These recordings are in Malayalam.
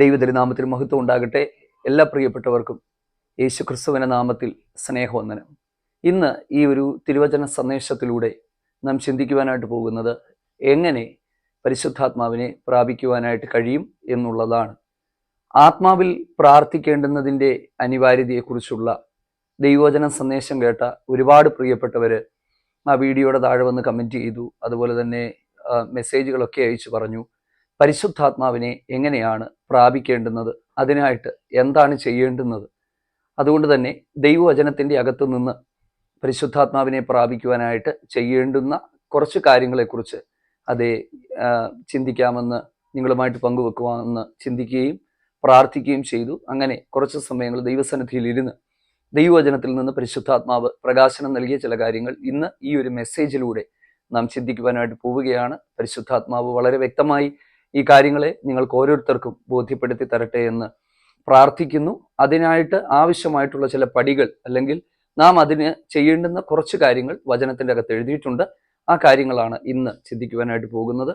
ദൈവതിരുനാമത്തിൽ മഹത്വം ഉണ്ടാകട്ടെ. എല്ലാ പ്രിയപ്പെട്ടവർക്കും യേശു ക്രിസ്തുവിന്റെ നാമത്തിൽ സ്നേഹവന്ദനം. ഇന്ന് ഈ ഒരു തിരുവചന സന്ദേശത്തിലൂടെ നാം ചിന്തിക്കുവാനായിട്ട് പോകുന്നത് എങ്ങനെ പരിശുദ്ധാത്മാവിനെ പ്രാപിക്കുവാനായിട്ട് കഴിയും എന്നുള്ളതാണ്. ആത്മാവിൽ പ്രാർത്ഥിക്കേണ്ടുന്നതിന്റെ അനിവാര്യതയെക്കുറിച്ചുള്ള ദൈവവചന സന്ദേശം കേട്ട ഒരുപാട് പ്രിയപ്പെട്ടവർ ആ വീഡിയോയുടെ താഴെ വന്ന് കമന്റ് ചെയ്തു. അതുപോലെ തന്നെ മെസ്സേജുകളൊക്കെ അയച്ചു പറഞ്ഞു. പരിശുദ്ധാത്മാവിനെ എങ്ങനെയാണ് പ്രാപിക്കേണ്ടുന്നത്? അതിനായിട്ട് എന്താണ് ചെയ്യേണ്ടുന്നത്? അതുകൊണ്ട് തന്നെ ദൈവവചനത്തിന്റെ അകത്തു നിന്ന് പരിശുദ്ധാത്മാവിനെ പ്രാപിക്കുവാനായിട്ട് ചെയ്യേണ്ടുന്ന കുറച്ച് കാര്യങ്ങളെക്കുറിച്ച് അതേ ചിന്തിക്കാമെന്ന് നിങ്ങളുമായിട്ട് പങ്കുവെക്കുവാമെന്ന് ചിന്തിക്കുകയും പ്രാർത്ഥിക്കുകയും ചെയ്തു. അങ്ങനെ കുറച്ച് സമയങ്ങൾ ദൈവസന്നിധിയിൽ ഇരുന്ന് ദൈവവചനത്തിൽ നിന്ന് പരിശുദ്ധാത്മാവ് പ്രകാശനം നൽകിയ ചില കാര്യങ്ങൾ ഇന്ന് ഈ ഒരു മെസ്സേജിലൂടെ നാം ചിന്തിക്കുവാനായിട്ട് പോവുകയാണ്. പരിശുദ്ധാത്മാവ് വളരെ വ്യക്തമായി ഈ കാര്യങ്ങളെ നിങ്ങൾക്ക് ഓരോരുത്തർക്കും ബോധ്യപ്പെടുത്തി തരട്ടെ എന്ന് പ്രാർത്ഥിക്കുന്നു. അതിനായിട്ട് ആവശ്യമായിട്ടുള്ള ചില പടികൾ അല്ലെങ്കിൽ നാം അതിന് ചെയ്യേണ്ടുന്ന കുറച്ച് കാര്യങ്ങൾ വചനത്തിന്റെ അകത്ത് എഴുതിയിട്ടുണ്ട്. ആ കാര്യങ്ങളാണ് ഇന്ന് ചിന്തിക്കുവാനായിട്ട് പോകുന്നത്.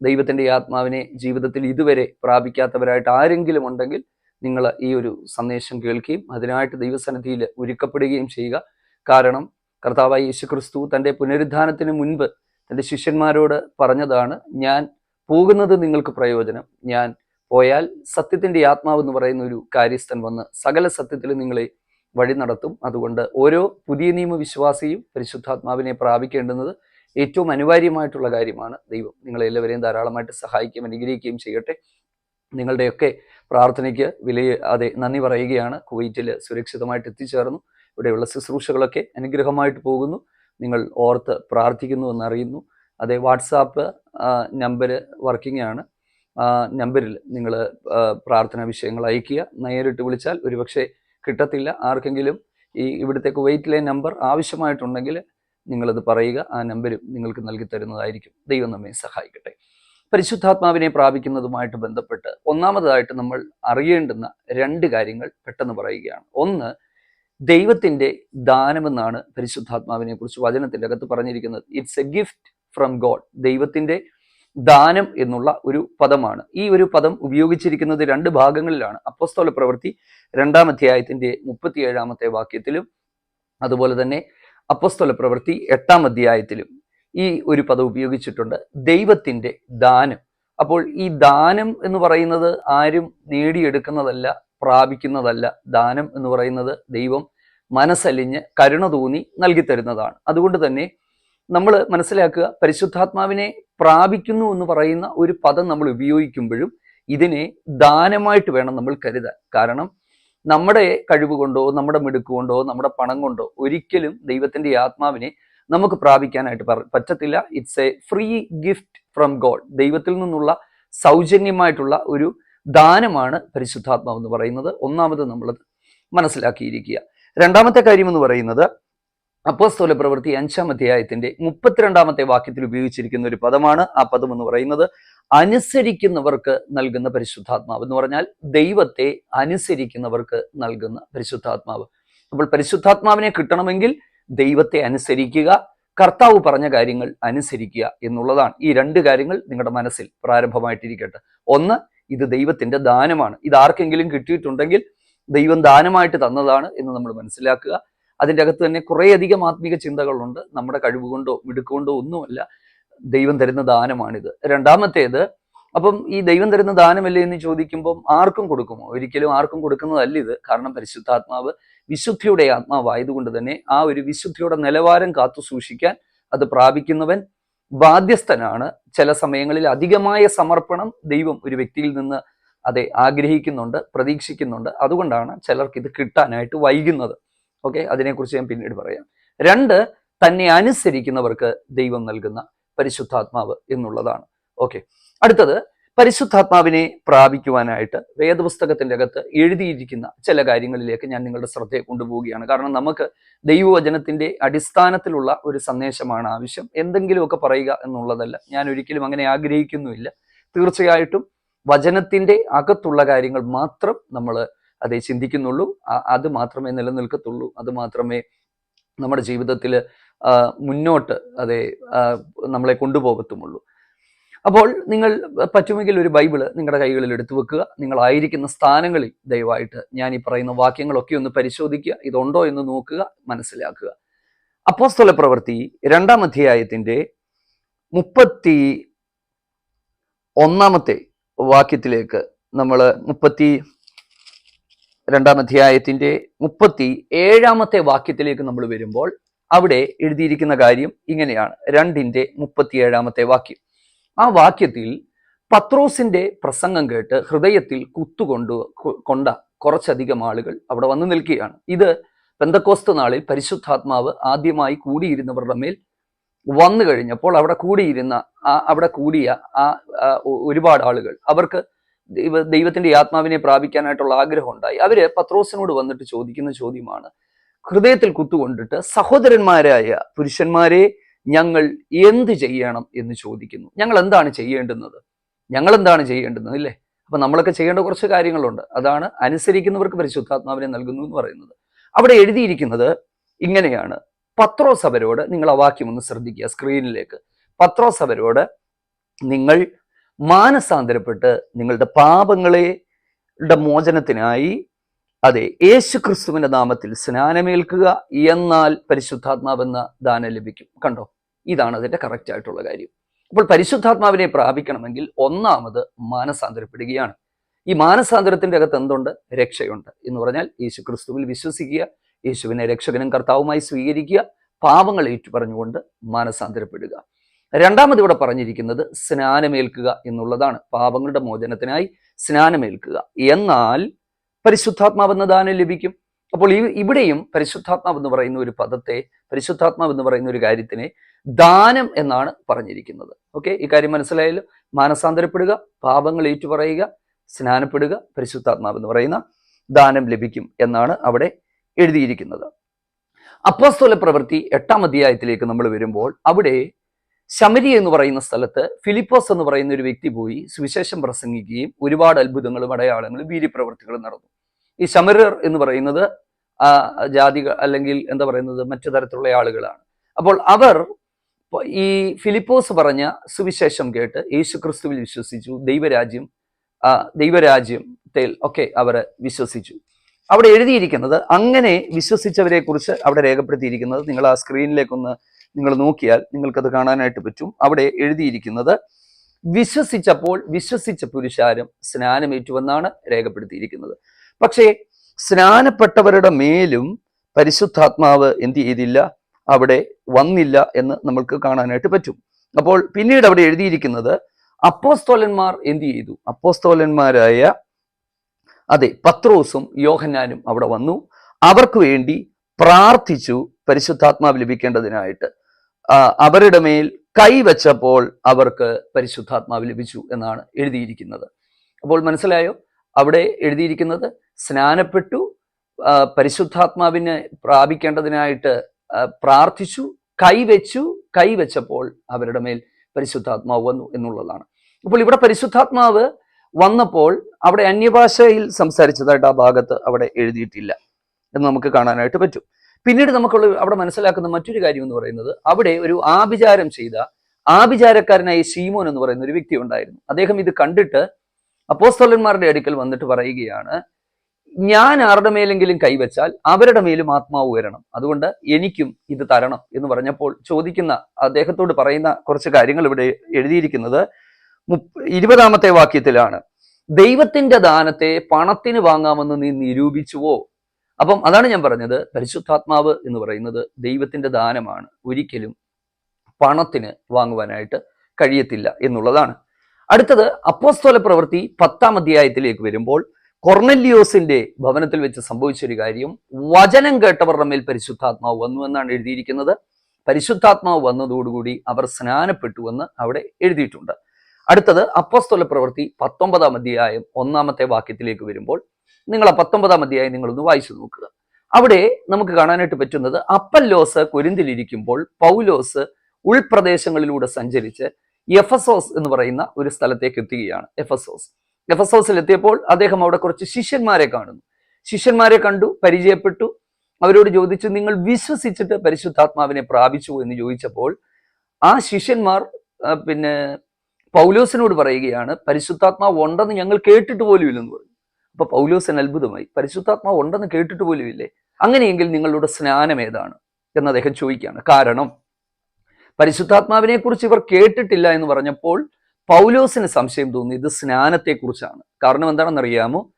ദൈവത്തിന്റെ ആത്മാവിനെ ജീവിതത്തിൽ ഇതുവരെ പ്രാപിക്കാത്തവരായിട്ട് ആരെങ്കിലും ഉണ്ടെങ്കിൽ നിങ്ങൾ ഈ ഒരു സന്ദേശം കേൾക്കുകയും അതിനായിട്ട് ദൈവസന്നിധിയിൽ ഒരുക്കപ്പെടുകയും ചെയ്യുക. കാരണം കർത്താവായ യേശു ക്രിസ്തു തന്റെ പുനരുദ്ധാനത്തിന് മുൻപ് തന്റെ ശിഷ്യന്മാരോട് പറഞ്ഞതാണ് ഞാൻ പോകുന്നത് നിങ്ങൾക്ക് പ്രയോജനം. ഞാൻ പോയാൽ സത്യത്തിന്റെ ആത്മാവ് എന്ന് പറയുന്ന ഒരു കാര്യസ്ഥൻ വന്ന് സകല സത്യത്തിൽ നിങ്ങളെ വഴി നടത്തും. അതുകൊണ്ട് ഓരോ പുതിയ നിയമ വിശ്വാസിയും പരിശുദ്ധാത്മാവിനെ പ്രാപിക്കേണ്ടുന്നത് ഏറ്റവും അനിവാര്യമായിട്ടുള്ള കാര്യമാണ്. ദൈവം നിങ്ങളെല്ലാവരെയും ധാരാളമായിട്ട് സഹായിക്കുകയും അനുഗ്രഹിക്കുകയും ചെയ്യട്ടെ. നിങ്ങളുടെയൊക്കെ പ്രാർത്ഥനയ്ക്ക് വിലയ അതെ നന്ദി പറയുകയാണ്. കുവൈറ്റിൽ സുരക്ഷിതമായിട്ട് എത്തിച്ചേർന്നു. ഇവിടെയുള്ള ശുശ്രൂഷകളൊക്കെ അനുഗ്രഹമായിട്ട് പോകുന്നു. നിങ്ങൾ ഓർത്ത് പ്രാർത്ഥിക്കുന്നു എന്നറിയുന്നു. അതെ വാട്സാപ്പ് നമ്പർ വർക്കിംഗ് ആണ്. നമ്പറിൽ നിങ്ങൾ പ്രാർത്ഥനാ വിഷയങ്ങൾ അയക്കുക നേരിട്ട് വിളിച്ചാൽ ഒരുപക്ഷെ കിട്ടത്തില്ല. ആർക്കെങ്കിലും ഈ ഇവിടുത്തെ ലൈൻ നമ്പർ ആവശ്യമായിട്ടുണ്ടെങ്കിൽ നിങ്ങളത് പറയുക. ആ നമ്പരും നിങ്ങൾക്ക് നൽകി തരുന്നതായിരിക്കും. ദൈവം നമ്മെ സഹായിക്കട്ടെ. പരിശുദ്ധാത്മാവിനെ പ്രാപിക്കുന്നതുമായിട്ട് ബന്ധപ്പെട്ട് ഒന്നാമതായിട്ട് നമ്മൾ അറിയേണ്ടുന്ന രണ്ട് കാര്യങ്ങൾ പെട്ടെന്ന് പറയുകയാണ്. ഒന്ന് ദൈവത്തിന്റെ ദാനമെന്നാണ് പരിശുദ്ധാത്മാവിനെ കുറിച്ച് വചനത്തിന്റെ അകത്ത് പറഞ്ഞിരിക്കുന്നത്. It's a gift from God ദൈവത്തിന്റെ ദാനം എന്നുള്ള ഒരു പദമാണ്. ഈ ഒരു പദം ഉപയോഗിച്ചിരിക്കുന്നത് രണ്ട് ഭാഗങ്ങളിലാണ്. അപ്പസ്തോല പ്രവൃത്തി രണ്ടാം അധ്യായത്തിന്റെ മുപ്പത്തിയേഴാമത്തെ വാക്യത്തിലും അതുപോലെ തന്നെ അപ്പസ്തോല പ്രവൃത്തി എട്ടാം അധ്യായത്തിലും ഈ ഒരു പദം ഉപയോഗിച്ചിട്ടുണ്ട്. ദൈവത്തിന്റെ ദാനം. അപ്പോൾ ഈ ദാനം എന്ന് പറയുന്നത് ആരും നേടിയെടുക്കുന്നതല്ല പ്രാപിക്കുന്നതല്ല. ദാനം എന്ന് പറയുന്നത് ദൈവം മനസ്സലിഞ്ഞ് കരുണ തോന്നി നൽകിത്തരുന്നതാണ്. അതുകൊണ്ട് തന്നെ നമ്മൾ മനസ്സിലാക്കുക പരിശുദ്ധാത്മാവിനെ പ്രാപിക്കുന്നു എന്ന് പറയുന്ന ഒരു പദം നമ്മൾ ഉപയോഗിക്കുമ്പോഴും ഇതിനെ ദാനമായിട്ട് വേണം നമ്മൾ കരുതാൻ. കാരണം നമ്മുടെ കഴിവ് കൊണ്ടോ നമ്മുടെ മിടുക്ക് കൊണ്ടോ നമ്മുടെ പണം കൊണ്ടോ ഒരിക്കലും ദൈവത്തിന്റെ ആത്മാവിനെ നമുക്ക് പ്രാപിക്കാനായിട്ട് പറ- പറ്റത്തില്ല. It's a free gift from God ദൈവത്തിൽ നിന്നുള്ള സൗജന്യമായിട്ടുള്ള ഒരു ദാനമാണ് പരിശുദ്ധാത്മാവ് എന്ന് പറയുന്നത്. ഒന്നാമത് നമ്മളത് മനസ്സിലാക്കിയിരിക്കുക. രണ്ടാമത്തെ കാര്യം എന്ന് പറയുന്നത് അപ്പോസ്തോല പ്രവൃത്തി അഞ്ചാം അധ്യായത്തിന്റെ മുപ്പത്തിരണ്ടാമത്തെ വാക്യത്തിൽ ഉപയോഗിച്ചിരിക്കുന്ന ഒരു പദമാണ് ആ പദം എന്ന് പറയുന്നത്. അനുസരിക്കുന്നവർക്ക് നൽകുന്ന പരിശുദ്ധാത്മാവ് എന്ന് പറഞ്ഞാൽ ദൈവത്തെ അനുസരിക്കുന്നവർക്ക് നൽകുന്ന പരിശുദ്ധാത്മാവ്. അപ്പോൾ പരിശുദ്ധാത്മാവിനെ കിട്ടണമെങ്കിൽ ദൈവത്തെ അനുസരിക്കുക കർത്താവ് പറഞ്ഞ കാര്യങ്ങൾ അനുസരിക്കുക എന്നുള്ളതാണ്. ഈ രണ്ട് കാര്യങ്ങൾ നിങ്ങളുടെ മനസ്സിൽ പ്രാരംഭമായിട്ടിരിക്കട്ടെ. ഒന്ന് ഇത് ദൈവത്തിന്റെ ദാനമാണ്. ഇത് ആർക്കെങ്കിലും കിട്ടിയിട്ടുണ്ടെങ്കിൽ ദൈവം ദാനമായിട്ട് തന്നതാണ് എന്ന് നമ്മൾ മനസ്സിലാക്കുക. അതിന്റെ അകത്ത് തന്നെ കുറേയധികം ആത്മീക ചിന്തകളുണ്ട്. നമ്മുടെ കഴിവ് കൊണ്ടോ മിടുക്കൊണ്ടോ ഒന്നുമല്ല. ദൈവം തരുന്ന ദാനമാണിത്. രണ്ടാമത്തേത് അപ്പം ഈ ദൈവം തരുന്ന ദാനമല്ലേ എന്ന് ചോദിക്കുമ്പോൾ ആർക്കും കൊടുക്കുമോ? ഒരിക്കലും ആർക്കും കൊടുക്കുന്നതല്ല ഇത്. കാരണം പരിശുദ്ധാത്മാവ് വിശുദ്ധിയുടെ ആത്മാവായതുകൊണ്ട് തന്നെ ആ ഒരു വിശുദ്ധിയുടെ നിലവാരം കാത്തു സൂക്ഷിക്കാൻ അത് പ്രാപിക്കുന്നവൻ ബാധ്യസ്ഥനാണ്. ചില സമയങ്ങളിൽ അധികമായ സമർപ്പണം ദൈവം ഒരു വ്യക്തിയിൽ നിന്ന് അതെ ആഗ്രഹിക്കുന്നുണ്ട് പ്രതീക്ഷിക്കുന്നുണ്ട്. അതുകൊണ്ടാണ് ചിലർക്ക് ഇത് കിട്ടാനായിട്ട് വൈകുന്നത്. ഓക്കെ അതിനെക്കുറിച്ച് ഞാൻ പിന്നീട് പറയാം. രണ്ട് തന്നെ അനുസരിക്കുന്നവർക്ക് ദൈവം നൽകുന്ന പരിശുദ്ധാത്മാവ് എന്നുള്ളതാണ്. ഓക്കെ അടുത്തത് പരിശുദ്ധാത്മാവിനെ പ്രാപിക്കുവാനായിട്ട് വേദപുസ്തകത്തിന്റെ അകത്ത് എഴുതിയിരിക്കുന്ന ചില കാര്യങ്ങളിലേക്ക് ഞാൻ നിങ്ങളുടെ ശ്രദ്ധയെ കൊണ്ടുപോവുകയാണ്. കാരണം നമുക്ക് ദൈവവചനത്തിന്റെ അടിസ്ഥാനത്തിലുള്ള ഒരു സന്ദേശമാണ് ആവശ്യം. എന്തെങ്കിലുമൊക്കെ പറയുക എന്നുള്ളതല്ല. ഞാൻ ഒരിക്കലും അങ്ങനെ ആഗ്രഹിക്കുന്നുമില്ല. തീർച്ചയായിട്ടും വചനത്തിന്റെ അകത്തുള്ള കാര്യങ്ങൾ മാത്രം നമ്മൾ അതേ ചിന്തിക്കുന്നുള്ളൂ. അത് മാത്രമേ നിലനിൽക്കത്തുള്ളൂ. അത് മാത്രമേ നമ്മുടെ ജീവിതത്തിൽ മുന്നോട്ട് അതെ നമ്മളെ കൊണ്ടുപോകത്തുമുള്ളൂ. അപ്പോൾ നിങ്ങൾ പറ്റുമെങ്കിൽ ഒരു ബൈബിൾ നിങ്ങളുടെ കൈകളിൽ എടുത്തു വെക്കുക. നിങ്ങളായിരിക്കുന്ന സ്ഥാനങ്ങളിൽ ദയവായിട്ട് ഞാൻ ഈ പറയുന്ന വാക്യങ്ങളൊക്കെ ഒന്ന് പരിശോധിക്കുക. ഇതുണ്ടോ എന്ന് നോക്കുക മനസ്സിലാക്കുക. അപ്പോസ്തല പ്രവൃത്തി രണ്ടാം അധ്യായത്തിന്റെ മുപ്പത്തി ഒന്നാമത്തെ വാക്യത്തിലേക്ക് നമ്മൾ മുപ്പത്തി രണ്ടാം അധ്യായത്തിന്റെ മുപ്പത്തി ഏഴാമത്തെ വാക്യത്തിലേക്ക് നമ്മൾ വരുമ്പോൾ അവിടെ എഴുതിയിരിക്കുന്ന കാര്യം ഇങ്ങനെയാണ്. രണ്ടിന്റെ മുപ്പത്തി ഏഴാമത്തെ വാക്യം. ആ വാക്യത്തിൽ പത്രോസിന്റെ പ്രസംഗം കേട്ട് ഹൃദയത്തിൽ കുത്തുകൊണ്ടു കൊണ്ട കുറച്ചധികം ആളുകൾ അവിടെ വന്നു നിൽക്കുകയാണ്. ഇത് പെന്തക്കോസ്ത നാളിൽ പരിശുദ്ധാത്മാവ് ആദ്യമായി കൂടിയിരുന്നവരുടെ മേൽ വന്നു കഴിഞ്ഞപ്പോൾ അവിടെ കൂടിയിരുന്ന ആ അവിടെ കൂടിയ ആ ഒരുപാട് ആളുകൾ അവർക്ക് ദൈവ ദൈവത്തിന്റെ ആത്മാവിനെ പ്രാപിക്കാനായിട്ടുള്ള ആഗ്രഹം ഉണ്ടായി അവർ പത്രോസിനോട് വന്നിട്ട് ചോദിക്കുന്ന ചോദ്യമാണ് ഹൃദയത്തിൽ കുത്തുകൊണ്ടിട്ട് സഹോദരന്മാരായ പുരുഷന്മാരെ ഞങ്ങൾ എന്ത് ചെയ്യണം എന്ന് ചോദിക്കുന്നു. ഞങ്ങൾ എന്താണ് ചെയ്യേണ്ടുന്നത്? ഞങ്ങൾ എന്താണ് ചെയ്യേണ്ടുന്നത് അല്ലേ? അപ്പൊ നമ്മളൊക്കെ ചെയ്യേണ്ട കുറച്ച് കാര്യങ്ങളുണ്ട്. അതാണ് അനുസരിക്കുന്നവർക്ക് പരിശുദ്ധാത്മാവിനെ നൽകുന്നു എന്ന് പറയുന്നത്. അവിടെ എഴുതിയിരിക്കുന്നത് ഇങ്ങനെയാണ്. പത്രോസ് അവരോട് നിങ്ങൾ ആ വാക്യം ഒന്ന് ശ്രദ്ധിക്കുക സ്ക്രീനിലേക്ക്. പത്രോസ് അവരോട് നിങ്ങൾ മാനസാന്തരപ്പെട്ട് നിങ്ങളുടെ പാപങ്ങളെ മോചനത്തിനായി അതെ യേശു ക്രിസ്തുവിന്റെ നാമത്തിൽ സ്നാനമേൽക്കുക എന്നാൽ പരിശുദ്ധാത്മാവെന്ന ദാനം ലഭിക്കും. കണ്ടോ? ഇതാണ് അതിന്റെ കറക്റ്റ് ആയിട്ടുള്ള കാര്യം. അപ്പോൾ പരിശുദ്ധാത്മാവിനെ പ്രാപിക്കണമെങ്കിൽ ഒന്നാമത് മാനസാന്തരപ്പെടുകയാണ്. ഈ മാനസാന്തരത്തിന്റെ അകത്ത് എന്തുണ്ട്? രക്ഷയുണ്ട് എന്ന് പറഞ്ഞാൽ യേശു ക്രിസ്തുവിൽ വിശ്വസിക്കുക യേശുവിനെ രക്ഷകനും കർത്താവുമായി സ്വീകരിക്കുക പാപങ്ങൾ ഏറ്റുപറഞ്ഞുകൊണ്ട് മാനസാന്തരപ്പെടുക. രണ്ടാമത് ഇവിടെ പറഞ്ഞിരിക്കുന്നത് സ്നാനമേൽക്കുക എന്നുള്ളതാണ്. പാപങ്ങളുടെ മോചനത്തിനായി സ്നാനമേൽക്കുക. എന്നാൽ പരിശുദ്ധാത്മാവെന്ന ദാനം ലഭിക്കും. അപ്പോൾ ഈ ഇവിടെയും പരിശുദ്ധാത്മാവ് എന്ന് പറയുന്ന ഒരു പദത്തെ പരിശുദ്ധാത്മാവ് എന്ന് പറയുന്ന ഒരു കാര്യത്തിനെ ദാനം എന്നാണ് പറഞ്ഞിരിക്കുന്നത്. ഓക്കെ? ഈ കാര്യം മനസ്സിലായാലും മാനസാന്തരപ്പെടുക പാപങ്ങൾ ഏറ്റുപറയുക സ്നാനപ്പെടുക പരിശുദ്ധാത്മാവ് എന്ന് പറയുന്ന ദാനം ലഭിക്കും എന്നാണ് അവിടെ എഴുതിയിരിക്കുന്നത്. അപ്പോസ്തല പ്രവൃത്തി എട്ടാം അധ്യായത്തിലേക്ക് നമ്മൾ വരുമ്പോൾ അവിടെ ശമരി എന്ന് പറയുന്ന സ്ഥലത്ത് ഫിലിപ്പോസ് എന്ന് പറയുന്ന ഒരു വ്യക്തി പോയി സുവിശേഷം പ്രസംഗിക്കുകയും ഒരുപാട് അത്ഭുതങ്ങളും അടയാളങ്ങളും വീര്യപ്രവൃത്തികളും നടന്നു. ഈ ശമരർ എന്ന് പറയുന്നത് ജാതികൾ അല്ലെങ്കിൽ എന്താ പറയുന്നത് മറ്റു തരത്തിലുള്ള ആളുകളാണ്. അപ്പോൾ അവർ ഈ ഫിലിപ്പോസ് പറഞ്ഞ സുവിശേഷം കേട്ട് യേശു ക്രിസ്തുവിൽ വിശ്വസിച്ചു ദൈവരാജ്യം ആ ദൈവരാജ്യത്തിൽ ഒക്കെ അവർ വിശ്വസിച്ചു. അവിടെ എഴുതിയിരിക്കുന്നത് അങ്ങനെ വിശ്വസിച്ചവരെ കുറിച്ച് അവിടെ രേഖപ്പെടുത്തിയിരിക്കുന്നത് നിങ്ങൾ ആ സ്ക്രീനിലേക്കൊന്ന് നിങ്ങൾ നോക്കിയാൽ നിങ്ങൾക്കത് കാണാനായിട്ട് പറ്റും. അവിടെ എഴുതിയിരിക്കുന്നത് വിശ്വസിച്ചപ്പോൾ വിശ്വസിച്ച പുരുഷാരം സ്നാനമേറ്റുവെന്നാണ് രേഖപ്പെടുത്തിയിരിക്കുന്നത്. പക്ഷേ സ്നാനപ്പെട്ടവരുടെ മേലും പരിശുദ്ധാത്മാവ് എന്ത് ചെയ്തില്ല? അവിടെ വന്നില്ല എന്ന് നമ്മൾക്ക് കാണാനായിട്ട് പറ്റും. അപ്പോൾ പിന്നീട് അവിടെ എഴുതിയിരിക്കുന്നത് അപ്പോസ്തോലന്മാർ എന്ത് ചെയ്തു? അപ്പോസ്തോലന്മാരായ അതെ പത്രോസും യോഹന്നാനും അവിടെ വന്നു. അവർക്ക് വേണ്ടി പ്രാർത്ഥിച്ചു പരിശുദ്ധാത്മാവ് ലഭിക്കേണ്ടതിനായിട്ട്. അവരുടെ മേൽ കൈവച്ചപ്പോൾ അവർക്ക് പരിശുദ്ധാത്മാവ് ലഭിച്ചു എന്നാണ് എഴുതിയിരിക്കുന്നത്. അപ്പോൾ മനസ്സിലായോ? അവിടെ എഴുതിയിരിക്കുന്നത് സ്നാനപ്പെട്ടു പരിശുദ്ധാത്മാവിനെ പ്രാപിക്കേണ്ടതിനായിട്ട് പ്രാർത്ഥിച്ചു കൈവച്ചു കൈവച്ചപ്പോൾ അവരുടെ മേൽ പരിശുദ്ധാത്മാവ് വന്നു എന്നുള്ളതാണ്. അപ്പോൾ ഇവിടെ പരിശുദ്ധാത്മാവ് വന്നപ്പോൾ അവിടെ അന്യഭാഷയിൽ സംസാരിച്ചതായിട്ട് ആ ഭാഗത്ത് അവിടെ എഴുതിയിട്ടില്ല എന്ന് നമുക്ക് കാണാനായിട്ട് പറ്റും. പിന്നീട് നമുക്കുള്ള അവിടെ മനസ്സിലാക്കുന്ന മറ്റൊരു കാര്യം എന്ന് പറയുന്നത് അവിടെ ഒരു ആഭിചാരം ചെയ്ത ആഭിചാരക്കാരനായ ശീമോൻ എന്ന് പറയുന്ന ഒരു വ്യക്തി ഉണ്ടായിരുന്നു. അദ്ദേഹം ഇത് കണ്ടിട്ട് അപ്പോസ്തോലന്മാരുടെ അടുക്കൽ വന്നിട്ട് പറയുകയാണ് ഞാൻ ആരുടെ മേലെങ്കിലും കൈവച്ചാൽ അവരുടെ മേലും ആത്മാവ് വരണം അതുകൊണ്ട് എനിക്കും ഇത് തരണം. എന്ന് പറഞ്ഞപ്പോൾ ചോദിക്കുന്ന അദ്ദേഹത്തോട് പറയുന്ന കുറച്ച് കാര്യങ്ങൾ ഇവിടെ എഴുതിയിരിക്കുന്നത് ഇരുപതാമത്തെ വാക്യത്തിലാണ് ദൈവത്തിന്റെ ദാനത്തെ പണത്തിന് വാങ്ങാമെന്ന് നീ നിരൂപിച്ചുവോ? അപ്പം അതാണ് ഞാൻ പറഞ്ഞത്. പരിശുദ്ധാത്മാവ് എന്ന് പറയുന്നത് ദൈവത്തിന്റെ ദാനമാണ്. ഒരിക്കലും പണത്തിന് വാങ്ങുവാനായിട്ട് കഴിയത്തില്ല എന്നുള്ളതാണ്. അടുത്തത് അപ്പോസ്തോല പ്രവൃത്തി പത്താം അധ്യായത്തിലേക്ക് വരുമ്പോൾ കൊർണല്യോസിന്റെ ഭവനത്തിൽ വെച്ച് സംഭവിച്ചൊരു കാര്യം. വചനം കേട്ടവരുടെ മേൽ പരിശുദ്ധാത്മാവ് വന്നു എന്നാണ് എഴുതിയിരിക്കുന്നത്. പരിശുദ്ധാത്മാവ് വന്നതോടുകൂടി അവർ സ്നാനപ്പെട്ടു എന്ന് അവിടെ എഴുതിയിട്ടുണ്ട്. അടുത്തത് അപ്പോസ്തോല പ്രവൃത്തി പത്തൊമ്പതാം അധ്യായം ഒന്നാമത്തെ വാക്യത്തിലേക്ക് വരുമ്പോൾ നിങ്ങൾ ആ പത്തൊമ്പതാം അധ്യായം നിങ്ങളൊന്ന് വായിച്ചു നോക്കുക. അവിടെ നമുക്ക് കാണാനായിട്ട് പറ്റുന്നത് അപ്പല്ലോസ് കൊരിന്തിലിരിക്കുമ്പോൾ പൗലോസ് ഉൾപ്രദേശങ്ങളിലൂടെ സഞ്ചരിച്ച് എഫസോസ് എന്ന് പറയുന്ന ഒരു സ്ഥലത്തേക്ക് എത്തുകയാണ്. എഫസോസ്. എഫസോസിൽ എത്തിയപ്പോൾ അദ്ദേഹം അവിടെ കുറച്ച് ശിഷ്യന്മാരെ കാണുന്നു. ശിഷ്യന്മാരെ കണ്ടു പരിചയപ്പെട്ടു. അവരോട് ചോദിച്ചു നിങ്ങൾ വിശ്വസിച്ചിട്ട് പരിശുദ്ധാത്മാവിനെ പ്രാപിച്ചു എന്ന് ചോദിച്ചപ്പോൾ ആ ശിഷ്യന്മാർ പിന്നെ പൗലോസിനോട് പറയുകയാണ് പരിശുദ്ധാത്മാവ് ഉണ്ടെന്ന് ഞങ്ങൾ കേട്ടിട്ട് പോലും ഇല്ലെന്ന് പറഞ്ഞു. അപ്പൊ പൗലോസിന് അത്ഭുതമായി പരിശുദ്ധാത്മാവ് ഉണ്ടെന്ന് കേട്ടിട്ട് പോലും ഇല്ലേ അങ്ങനെയെങ്കിൽ നിങ്ങളുടെ സ്നാനം ഏതാണ്? എന്ന് അദ്ദേഹം ചോദിക്കുകയാണ്. കാരണം പരിശുദ്ധാത്മാവിനെ കുറിച്ച് ഇവർ കേട്ടിട്ടില്ല എന്ന് പറഞ്ഞപ്പോൾ പൗലോസിന് സംശയം തോന്നി ഇത് സ്നാനത്തെക്കുറിച്ചാണ്. കാരണം എന്താണെന്നറിയാമോ?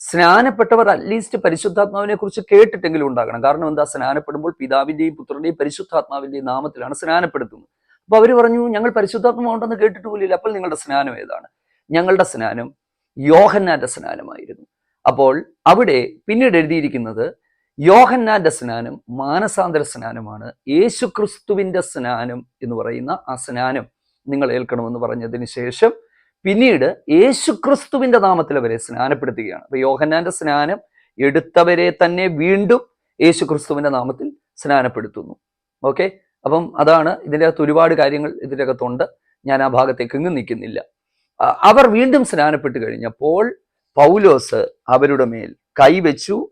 സ്നാനപ്പെട്ടവർ അറ്റ്ലീസ്റ്റ് പരിശുദ്ധാത്മാവിനെ കുറിച്ച് കേട്ടിട്ടെങ്കിലും ഉണ്ടാകണം. കാരണം എന്താ? സ്നാനപ്പെടുമ്പോൾ പിതാവിന്റെയും പുത്രന്റെയും പരിശുദ്ധാത്മാവിന്റെയും നാമത്തിലാണ് സ്നാനപ്പെടുത്തുന്നത്. അപ്പൊ അവർ പറഞ്ഞു ഞങ്ങൾ പരിശുദ്ധാത്മാവ് ഉണ്ടെന്ന് കേട്ടിട്ട് പോലില്ല അപ്പോൾ നിങ്ങളുടെ സ്നാനം ഏതാണ്? ഞങ്ങളുടെ സ്നാനം യോഹന്നാന്റെ സ്നാനമായിരുന്നു. അപ്പോൾ അവിടെ പിന്നീട് എഴുതിയിരിക്കുന്നത് യോഹന്നാന്റെ സ്നാനം മാനസാന്തര സ്നാനമാണ് യേശുക്രിസ്തുവിന്റെ സ്നാനം എന്ന് പറയുന്ന ആ സ്നാനം നിങ്ങൾ ഏൽക്കണമെന്ന് പറഞ്ഞതിന് ശേഷം പിന്നീട് യേശുക്രിസ്തുവിന്റെ നാമത്തിൽ അവരെ സ്നാനപ്പെടുത്തുകയാണ്. അപ്പൊ യോഹന്നാന്റെ സ്നാനം എടുത്തവരെ തന്നെ വീണ്ടും യേശുക്രിസ്തുവിന്റെ നാമത്തിൽ സ്നാനപ്പെടുത്തുന്നു. ഓക്കെ? അപ്പം അതാണ് ഇതിന്റെ അകത്ത് ഒരുപാട് കാര്യങ്ങൾ ഇതിന്റെ അകത്തുണ്ട് ഞാൻ ആ ഭാഗത്തേക്ക് ഇങ്ങ് നിൽക്കുന്നില്ല. അവർ വീണ്ടും സ്നാനപ്പെട്ട് കഴിഞ്ഞപ്പോൾ പൗലോസ് അവരുടെ മേൽ കൈവച്ചു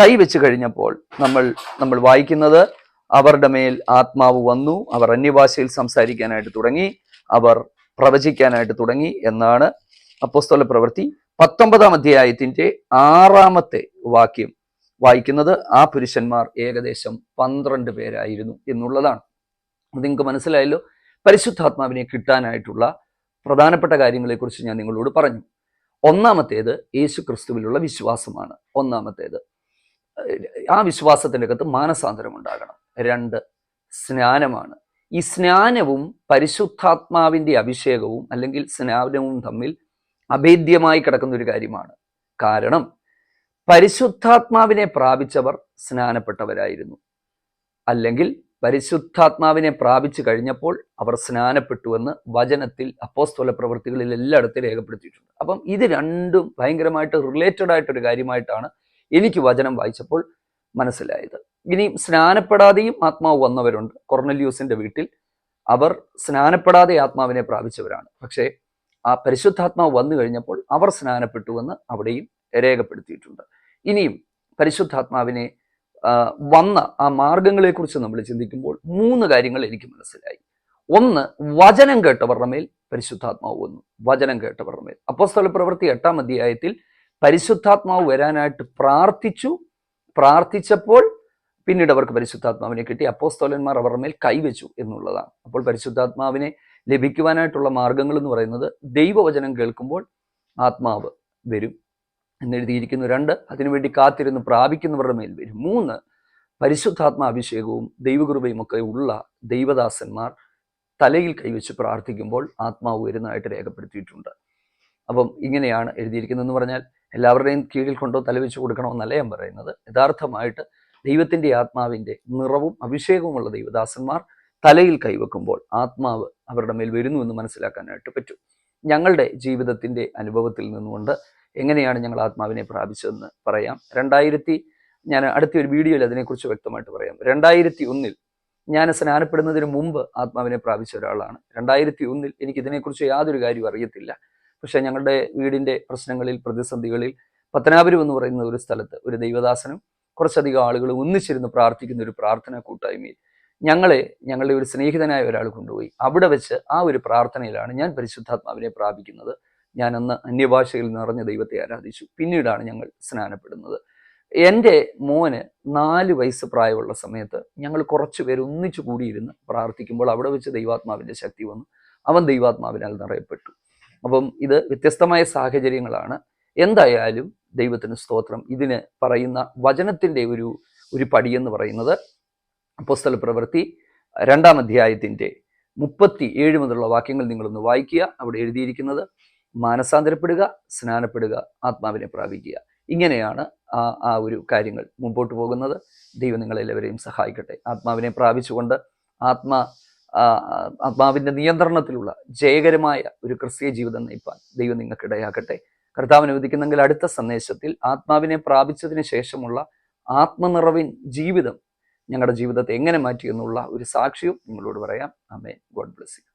കൈവച്ചു കഴിഞ്ഞപ്പോൾ നമ്മൾ നമ്മൾ വായിക്കുന്നത് അവരുടെ മേൽ ആത്മാവ് വന്നു. അവർ അന്യഭാഷയിൽ സംസാരിക്കാനായിട്ട് തുടങ്ങി. അവർ പ്രവചിക്കാനായിട്ട് തുടങ്ങി എന്നാണ് അപ്പോസ്തല പ്രവൃത്തി പത്തൊമ്പതാം അധ്യായത്തിന്റെ ആറാമത്തെ വാക്യം വായിക്കുന്നത്. ആ പുരുഷന്മാർ ഏകദേശം പന്ത്രണ്ട് പേരായിരുന്നു എന്നുള്ളതാണ്. നിങ്ങൾക്ക് മനസ്സിലായല്ലോ? പരിശുദ്ധാത്മാവിനെ കിട്ടാനായിട്ടുള്ള പ്രധാനപ്പെട്ട കാര്യങ്ങളെക്കുറിച്ച് ഞാൻ നിങ്ങളോട് പറഞ്ഞു. ഒന്നാമത്തേത് യേശു ക്രിസ്തുവിലുള്ള വിശ്വാസമാണ്. ഒന്നാമത്തേത് ആ വിശ്വാസത്തിന്റെ അകത്ത് മാനസാന്തരം ഉണ്ടാകണം. രണ്ട് സ്നാനമാണ്. ഈ സ്നാനവും പരിശുദ്ധാത്മാവിന്റെ അഭിഷേകവും അല്ലെങ്കിൽ സ്നാനവും തമ്മിൽ അഭേദ്യമായി കിടക്കുന്ന ഒരു കാര്യമാണ്. കാരണം പരിശുദ്ധാത്മാവിനെ പ്രാപിച്ചവർ സ്നാനപ്പെട്ടവരായിരുന്നു. അല്ലെങ്കിൽ പരിശുദ്ധാത്മാവിനെ പ്രാപിച്ചു കഴിഞ്ഞപ്പോൾ അവർ സ്നാനപ്പെട്ടുവെന്ന് വചനത്തിൽ അപ്പോസ്തോല പ്രവൃത്തികളിൽ എല്ലായിടത്തും രേഖപ്പെടുത്തിയിട്ടുണ്ട്. അപ്പം ഇത് രണ്ടും ഭയങ്കരമായിട്ട് റിലേറ്റഡ് ആയിട്ടൊരു കാര്യമായിട്ടാണ് എനിക്ക് വചനം വായിച്ചപ്പോൾ മനസ്സിലായത്. ഇനി സ്നാനപ്പെടാതെയും ആത്മാവ് വന്നവരുണ്ട്. കൊർണല്യൂസിന്റെ വീട്ടിൽ അവർ സ്നാനപ്പെടാതെ ആത്മാവിനെ പ്രാപിച്ചവരാണ്. പക്ഷേ ആ പരിശുദ്ധാത്മാവ് വന്നു കഴിഞ്ഞപ്പോൾ അവർ സ്നാനപ്പെട്ടുവെന്ന് അവിടെയും രേഖപ്പെടുത്തിയിട്ടുണ്ട്. ഇനിയും പരിശുദ്ധാത്മാവിനെ വന്ന ആ മാർഗങ്ങളെക്കുറിച്ച് നമ്മൾ ചിന്തിക്കുമ്പോൾ മൂന്ന് കാര്യങ്ങൾ എനിക്ക് മനസ്സിലായി. ഒന്ന് വചനം കേട്ടവരുടെ മേൽ പരിശുദ്ധാത്മാവ് വന്നു. വചനം കേട്ടവരുടെ മേൽ. അപ്പോസ്തല പ്രവൃത്തി എട്ടാം അധ്യായത്തിൽ പരിശുദ്ധാത്മാവ് വരാനായിട്ട് പ്രാർത്ഥിച്ചു. പ്രാർത്ഥിച്ചപ്പോൾ പിന്നീട് അവർക്ക് പരിശുദ്ധാത്മാവിനെ കിട്ടി. അപ്പോസ്തോലന്മാർ അവരുടെ മേൽ കൈവച്ചു എന്നുള്ളതാണ്. അപ്പോൾ പരിശുദ്ധാത്മാവിനെ ലഭിക്കുവാനായിട്ടുള്ള മാർഗങ്ങൾ എന്ന് പറയുന്നത് ദൈവവചനം കേൾക്കുമ്പോൾ ആത്മാവ് വരും. എന്നെഴുതിയിരിക്കുന്നു രണ്ട് അതിനുവേണ്ടി കാത്തിരുന്ന് പ്രാപിക്കുന്നവരുടെ മേൽ വരും. മൂന്ന് പരിശുദ്ധാത്മാ അഭിഷേകവും ദൈവകൃപയും ഒക്കെ ഉള്ള ദൈവദാസന്മാർ തലയിൽ കൈവച്ച് പ്രാർത്ഥിക്കുമ്പോൾ ആത്മാവ് വരുന്നതായിട്ട് രേഖപ്പെടുത്തിയിട്ടുണ്ട്. അപ്പം ഇങ്ങനെയാണ് എഴുതിയിരിക്കുന്നതെന്ന് പറഞ്ഞാൽ എല്ലാവരുടെയും കീഴിൽ കൊണ്ടോ തലവെച്ച് കൊടുക്കണമെന്നല്ല ഞാൻ പറയുന്നത്. യഥാർത്ഥമായിട്ട് ദൈവത്തിന്റെ ആത്മാവിന്റെ നിറവും അഭിഷേകവുമുള്ള ദൈവദാസന്മാർ തലയിൽ കൈവെക്കുമ്പോൾ ആത്മാവ് അവരുടെ മേൽ വരുന്നു എന്ന് മനസ്സിലാക്കാനായിട്ട് പറ്റും. ഞങ്ങളുടെ ജീവിതത്തിന്റെ അനുഭവത്തിൽ നിന്നുകൊണ്ട് എങ്ങനെയാണ് ഞങ്ങൾ ആത്മാവിനെ പ്രാപിച്ചതെന്ന് പറയാം. രണ്ടായിരത്തി ഞാൻ അടുത്ത ഒരു വീഡിയോയിൽ അതിനെക്കുറിച്ച് വ്യക്തമായിട്ട് പറയാം. രണ്ടായിരത്തി ഒന്നിൽ ഞാൻ സ്നാനപ്പെടുന്നതിന് മുമ്പ് ആത്മാവിനെ പ്രാപിച്ച ഒരാളാണ്. രണ്ടായിരത്തി ഒന്നിൽ എനിക്ക് ഇതിനെക്കുറിച്ച് യാതൊരു കാര്യവും അറിയത്തില്ല. പക്ഷേ ഞങ്ങളുടെ വീടിന്റെ പ്രശ്നങ്ങളിൽ പ്രതിസന്ധികളിൽ പത്തനാപുരം എന്ന് പറയുന്ന ഒരു സ്ഥലത്ത് ഒരു ദൈവദാസനും കുറച്ചധികം ആളുകൾ ഒന്നിച്ചിരുന്ന് പ്രാർത്ഥിക്കുന്ന ഒരു പ്രാർത്ഥനാ കൂട്ടായ്മയിൽ ഞങ്ങളെ ഞങ്ങളുടെ ഒരു സ്നേഹിതനായ ഒരാൾ കൊണ്ടുപോയി. അവിടെ വെച്ച് ആ ഒരു പ്രാർത്ഥനയിലാണ് ഞാൻ പരിശുദ്ധാത്മാവിനെ പ്രാപിക്കുന്നത്. ഞാൻ അന്ന് അന്യഭാഷയിൽ നിറഞ്ഞ ദൈവത്തെ ആരാധിച്ചു. പിന്നീടാണ് ഞങ്ങൾ സ്നാനപ്പെടുന്നത്. എന്റെ മോന് നാല് വയസ്സ് പ്രായമുള്ള സമയത്ത് ഞങ്ങൾ കുറച്ച് പേര് ഒന്നിച്ചു കൂടിയിരുന്ന് പ്രാർത്ഥിക്കുമ്പോൾ അവിടെ വെച്ച് ദൈവാത്മാവിന്റെ ശക്തി വന്നു. അവൻ ദൈവാത്മാവിനാൽ നിറയപ്പെട്ടു. അപ്പം ഇത് വ്യത്യസ്തമായ സാഹചര്യങ്ങളാണ്. എന്തായാലും ദൈവത്തിന് സ്തോത്രം. ഇതിന് പറയുന്ന വചനത്തിന്റെ ഒരു ഒരു പടിയെന്ന് പറയുന്നത് പുസ്തല പ്രവൃത്തി രണ്ടാം അധ്യായത്തിന്റെ മുപ്പത്തി ഏഴ് മുതലുള്ള വാക്യങ്ങൾ നിങ്ങളൊന്ന് വായിക്കുക. അവിടെ എഴുതിയിരിക്കുന്നത് മാനസാന്തരപ്പെടുക സ്നാനപ്പെടുക ആത്മാവിനെ പ്രാപിക്കുക. ഇങ്ങനെയാണ് ആ ആ ഒരു കാര്യങ്ങൾ മുമ്പോട്ട് പോകുന്നത്. ദൈവം നിങ്ങളെല്ലാവരെയും സഹായിക്കട്ടെ. ആത്മാവിനെ പ്രാപിച്ചുകൊണ്ട് ആത്മാ ആത്മാവിന്റെ നിയന്ത്രണത്തിലുള്ള ജയകരമായ ഒരു ക്രിസ്തീയ ജീവിതം നയിപ്പാൻ ദൈവം നിങ്ങൾക്കിടയാക്കട്ടെ കർത്താവിനെ അനുവദിക്കുന്നെങ്കിൽ അടുത്ത സന്ദേശത്തിൽ ആത്മാവിനെ പ്രാപിച്ചതിന് ശേഷമുള്ള ആത്മനിറവിൻ ജീവിതം ഞങ്ങളുടെ ജീവിതത്തെ എങ്ങനെ മാറ്റി എന്നുള്ള ഒരു സാക്ഷ്യവും നിങ്ങളോട് പറയാം. അമേ ഗോഡ് ബ്ലെസ് യു.